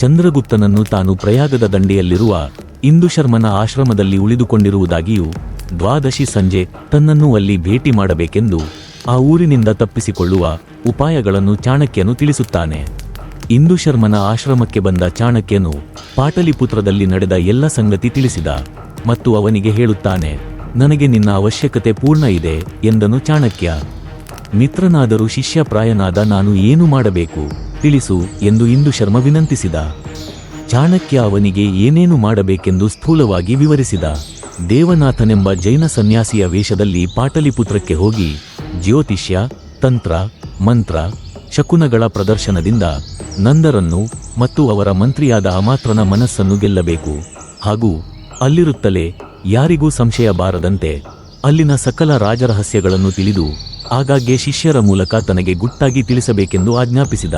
ಚಂದ್ರಗುಪ್ತನನ್ನು ತಾನು ಪ್ರಯಾಗದ ದಂಡೆಯಲ್ಲಿರುವ ಇಂದುಶರ್ಮನ ಆಶ್ರಮದಲ್ಲಿ ಉಳಿದುಕೊಂಡಿರುವುದಾಗಿಯೂ ದ್ವಾದಶಿ ಸಂಜೆ ತನ್ನನ್ನು ಅಲ್ಲಿ ಭೇಟಿ ಮಾಡಬೇಕೆಂದು ಆ ಊರಿನಿಂದ ತಪ್ಪಿಸಿಕೊಳ್ಳುವ ಉಪಾಯಗಳನ್ನು ಚಾಣಕ್ಯನು ತಿಳಿಸುತ್ತಾನೆ. ಇಂದುಶರ್ಮನ ಆಶ್ರಮಕ್ಕೆ ಬಂದ ಚಾಣಕ್ಯನು ಪಾಟಲಿಪುತ್ರದಲ್ಲಿ ನಡೆದ ಎಲ್ಲ ಸಂಗತಿ ತಿಳಿಸಿದ ಮತ್ತು ಅವನಿಗೆ ಹೇಳುತ್ತಾನೆ, ನನಗೆ ನಿನ್ನ ಅವಶ್ಯಕತೆ ಪೂರ್ಣ ಇದೆ ಎಂದನು ಚಾಣಕ್ಯ. ಮಿತ್ರನಾದರೂ ಶಿಷ್ಯಪ್ರಾಯನಾದ ನಾನು ಏನು ಮಾಡಬೇಕು? ತಿಳಿಸು ಎಂದು ಇಂದು ಶರ್ಮ ವಿನಂತಿಸಿದ. ಚಾಣಕ್ಯ ಅವನಿಗೆ ಏನೇನು ಮಾಡಬೇಕೆಂದು ಸ್ಥೂಲವಾಗಿ ವಿವರಿಸಿದ. ದೇವನಾಥನೆಂಬ ಜೈನ ಸನ್ಯಾಸಿಯ ವೇಷದಲ್ಲಿ ಪಾಟಲಿಪುತ್ರಕ್ಕೆ ಹೋಗಿ ಜ್ಯೋತಿಷ್ಯ, ತಂತ್ರ, ಮಂತ್ರ, ಶಕುನಗಳ ಪ್ರದರ್ಶನದಿಂದ ನಂದರನ್ನು ಮತ್ತು ಅವರ ಮಂತ್ರಿಯಾದ ಅಮಾತ್ರನ ಮನಸ್ಸನ್ನು ಗೆಲ್ಲಬೇಕು. ಹಾಗೂ ಅಲ್ಲಿರುತ್ತಲೇ ಯಾರಿಗೂ ಸಂಶಯ ಬಾರದಂತೆ ಅಲ್ಲಿನ ಸಕಲ ರಾಜರಹಸ್ಯಗಳನ್ನು ತಿಳಿದು ಆಗಾಗ್ಗೆ ಶಿಷ್ಯರ ಮೂಲಕ ತನಗೆ ಗುಟ್ಟಾಗಿ ತಿಳಿಸಬೇಕೆಂದು ಆಜ್ಞಾಪಿಸಿದ.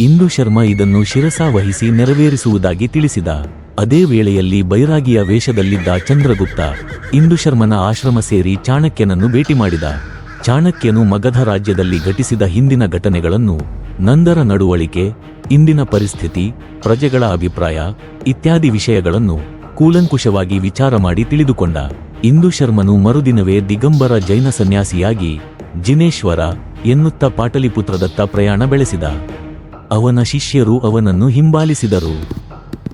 ಇಂದು ಶರ್ಮ ಇದನ್ನು ಶಿರಸಾ ವಹಿಸಿ ನೆರವೇರಿಸುವುದಾಗಿ ತಿಳಿಸಿದ. ಅದೇ ವೇಳೆಯಲ್ಲಿ ಬೈರಾಗಿಯ ವೇಷದಲ್ಲಿದ್ದ ಚಂದ್ರಗುಪ್ತ ಇಂದು ಶರ್ಮನ ಆಶ್ರಮ ಸೇರಿ ಚಾಣಕ್ಯನನ್ನು ಭೇಟಿ ಮಾಡಿದ. ಚಾಣಕ್ಯನು ಮಗಧ ರಾಜ್ಯದಲ್ಲಿ ಘಟಿಸಿದ ಹಿಂದಿನ ಘಟನೆಗಳನ್ನು, ನಂದರ ನಡುವಳಿಕೆ, ಇಂದಿನ ಪರಿಸ್ಥಿತಿ, ಪ್ರಜೆಗಳ ಅಭಿಪ್ರಾಯ ಇತ್ಯಾದಿ ವಿಷಯಗಳನ್ನು ಕೂಲಂಕುಷವಾಗಿ ವಿಚಾರ ಮಾಡಿ ತಿಳಿದುಕೊಂಡ. ಇಂದು ಶರ್ಮನು ಮರುದಿನವೇ ದಿಗಂಬರ ಜೈನ ಸನ್ಯಾಸಿಯಾಗಿ ಜಿನೇಶ್ವರ ಎನ್ನುತ್ತ ಪಾಟಲಿಪುತ್ರದತ್ತ ಪ್ರಯಾಣ ಬೆಳೆಸಿದ. ಅವನ ಶಿಷ್ಯರು ಅವನನ್ನು ಹಿಂಬಾಲಿಸಿದರು.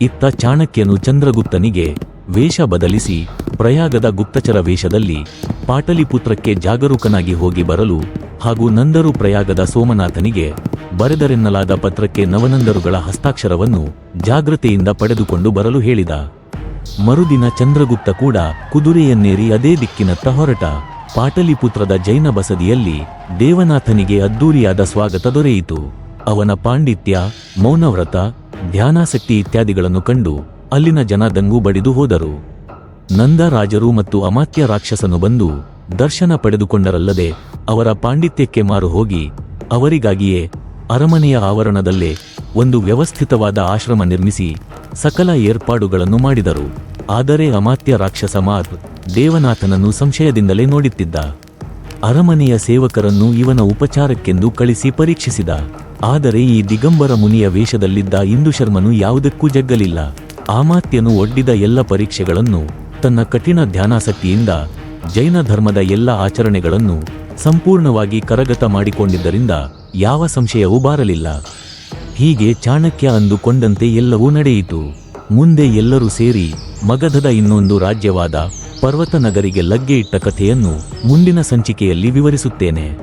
ಇತ್ತ ಚಾಣಕ್ಯನು ಚಂದ್ರಗುಪ್ತನಿಗೆ ವೇಷ ಬದಲಿಸಿ ಪ್ರಯಾಗದ ಗುಪ್ತಚರ ವೇಷದಲ್ಲಿ ಪಾಟಲಿಪುತ್ರಕ್ಕೆ ಜಾಗರೂಕನಾಗಿ ಹೋಗಿ ಬರಲು ಹಾಗೂ ನಂದರು ಪ್ರಯಾಗದ ಸೋಮನಾಥನಿಗೆ ಬರೆದರೆನ್ನಲಾದ ಪತ್ರಕ್ಕೆ ನವನಂದರುಗಳ ಹಸ್ತಾಕ್ಷರವನ್ನು ಜಾಗ್ರತೆಯಿಂದ ಪಡೆದುಕೊಂಡು ಬರಲು ಹೇಳಿದ. ಮರುದಿನ ಚಂದ್ರಗುಪ್ತ ಕೂಡ ಕುದುರೆಯನ್ನೇರಿ ಅದೇ ದಿಕ್ಕಿನತ್ತ ಹೊರಟ. ಪಾಟಲಿಪುತ್ರದ ಜೈನ ಬಸದಿಯಲ್ಲಿ ದೇವನಾಥನಿಗೆ ಅದ್ದೂರಿಯಾದ ಸ್ವಾಗತ ದೊರೆಯಿತು. ಅವನ ಪಾಂಡಿತ್ಯ, ಮೌನವ್ರತ, ಧ್ಯಾನಾಸಕ್ತಿ ಇತ್ಯಾದಿಗಳನ್ನು ಕಂಡು ಅಲ್ಲಿನ ಜನ ದಂಗು ಬಡಿದು ಹೋದರು. ನಂದ ರಾಜರು ಮತ್ತು ಅಮಾತ್ಯ ರಾಕ್ಷಸನು ಬಂದು ದರ್ಶನ ಪಡೆದುಕೊಂಡರಲ್ಲದೆ ಅವರ ಪಾಂಡಿತ್ಯಕ್ಕೆ ಮಾರು ಹೋಗಿ ಅವರಿಗಾಗಿಯೇ ಅರಮನೆಯ ಆವರಣದಲ್ಲೇ ಒಂದು ವ್ಯವಸ್ಥಿತವಾದ ಆಶ್ರಮ ನಿರ್ಮಿಸಿ ಸಕಲ ಏರ್ಪಾಡುಗಳನ್ನು ಮಾಡಿದರು. ಆದರೆ ಅಮಾತ್ಯ ರಾಕ್ಷಸ ಮಾರ್ ದೇವನಾಥನನ್ನು ಸಂಶಯದಿಂದಲೇ ನೋಡುತ್ತಿದ್ದ. ಅರಮನೆಯ ಸೇವಕರನ್ನು ಇವನ ಉಪಚಾರಕ್ಕೆಂದು ಕಳಿಸಿ ಪರೀಕ್ಷಿಸಿದ. ಆದರೆ ಈ ದಿಗಂಬರ ಮುನಿಯ ವೇಷದಲ್ಲಿದ್ದ ಇಂದು ಶರ್ಮನು ಯಾವುದಕ್ಕೂ ಜಗ್ಗಲಿಲ್ಲ. ಆಮಾತ್ಯನು ಒಡ್ಡಿದ ಎಲ್ಲ ಪರೀಕ್ಷೆಗಳನ್ನು, ತನ್ನ ಕಠಿಣ ಧ್ಯಾನಾಸಕ್ತಿಯಿಂದ ಜೈನ ಧರ್ಮದ ಎಲ್ಲ ಆಚರಣೆಗಳನ್ನು ಸಂಪೂರ್ಣವಾಗಿ ಕರಗತ ಮಾಡಿಕೊಂಡಿದ್ದರಿಂದ ಯಾವ ಸಂಶಯವೂ ಬಾರಲಿಲ್ಲ. ಹೀಗೆ ಚಾಣಕ್ಯ ಅಂದುಕೊಂಡಂತೆ ಎಲ್ಲವೂ ನಡೆಯಿತು. ಮುಂದೆ ಎಲ್ಲರೂ ಸೇರಿ ಮಗಧದ ಇನ್ನೊಂದು ರಾಜ್ಯವಾದ ಪರ್ವತ ನಗರಿಗೆ ಲಗ್ಗೆ ಇಟ್ಟ ಕಥೆಯನ್ನು ಮುಂದಿನ ಸಂಚಿಕೆಯಲ್ಲಿ ವಿವರಿಸುತ್ತೇನೆ.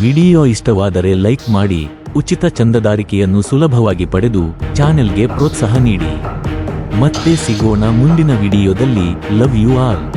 ವಿಡಿಯೋ ಇಷ್ಟವಾದರೆ ಲೈಕ್ ಮಾಡಿ, ಉಚಿತ ಚಂದದಾರಿಕೆಯನ್ನು ಸುಲಭವಾಗಿ ಪಡೆದು ಚಾನೆಲ್ಗೆ ಪ್ರೋತ್ಸಾಹ ನೀಡಿ. ಮತ್ತೆ ಸಿಗೋಣ ಮುಂದಿನ ವಿಡಿಯೋದಲ್ಲಿ. Love you all.